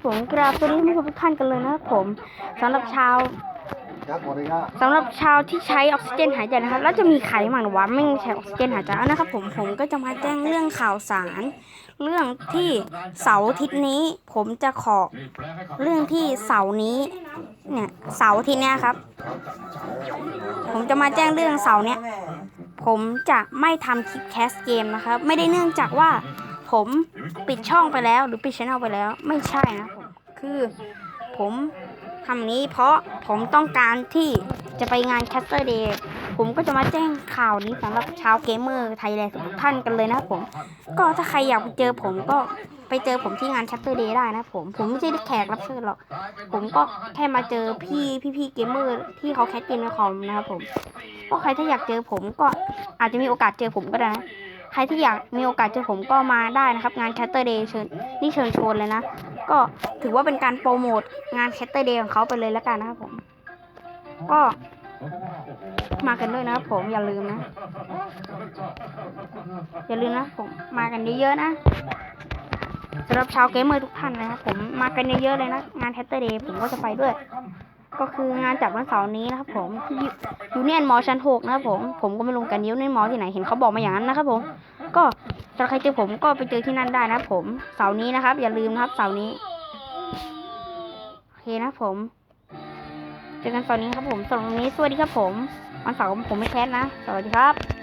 นะครับผมกราบสวัสดีทุกท่านกันเลยนะครับผมสำหรับชาวสำหรับชาวที่ใช้ออกซิเจนหายใจนะครับแล้วจะมีใครบ้างวะไม่ใช้ออกซิเจนหายใจนะครับ ผมผมก็จะมาแจ้งเรื่องข่าวสาร เรื่องที่เสาร์ทิตย์นี้ ผมจะขอเรื่องที่เสาร์นี้ เนี่ยเสาร์ทิตย์เนี้ยครับ ผมจะมาแจ้งเรื่องเสาร์เนี้ยผมจะไม่ทำคลิปแคสเกมนะครับ ไม่ได้เนื่องจากว่า ผมปิดช่องไปแล้วหรือปิดช่องไปแล้ว ไม่ใช่นะผมคือผมทำนี้เพราะผมต้องการที่จะไปงานแคสเตอร์เดย์ผมก็จะมาแจ้งข่าวนี้สำหรับชาวเกมเมอร์ไทยแลนด์ทุกท่านกันเลยนะครับผม ก็ถ้าใครอยากไปเจอผมก็ไปเจอผมที่งานแคสเตอร์เดย์ได้นะผม ผมไม่ใช่แขกรับเชิญหรอก ผมก็แค่มาเจอพี่พี่พี่เกมเมอร์ที่เขาแคสเกมในคอมนะครับผมก็ใครถ้าอยากเจอผมก็อาจจะมีโอกาสเจอผมก็ได้นะ ใครที่อยากมีโอกาสเจอผมก็มาได้นะครับ งานแคสเตอร์เดย์เชิญนี่เชิญชวนเลยนะ ก็ถือว่าเป็นการโปรโมทงานแคสเตอร์เดย์ของเขาไปเลยแล้วกันนะครับผม ก็มากันด้วยนะครับผมอย่าลืมนะ อย่าลืมนะผมมากันเยอะๆนะสำหรับชาวเกมเมอร์ทุกท่านนะครับผมมากันเยอะๆเลยนะ งานแคสเตอร์เดย์ผมก็จะไปด้วย ก็คืองานจัดวันเสาร์นี้นะครับผมที่ยูเนียนมอชั้นหกนะครับผมผมก็ไม่รู้กันยูเนียนมอที่ไหนเห็นเขาบอกมาอย่างนั้นนะครับผมก็ถ้าใครเจอผมก็ไปเจอที่นั่นได้นะผมเสาร์นี้นะครับ อย่าลืมนะครับเสาร์นี้โอเคนะผม เจอกันเสาร์นี้ครับผมสำหรับวันนี้สวัสดีครับผมวันเสาร์ผมไม่แคสนะ สวัสดีครับ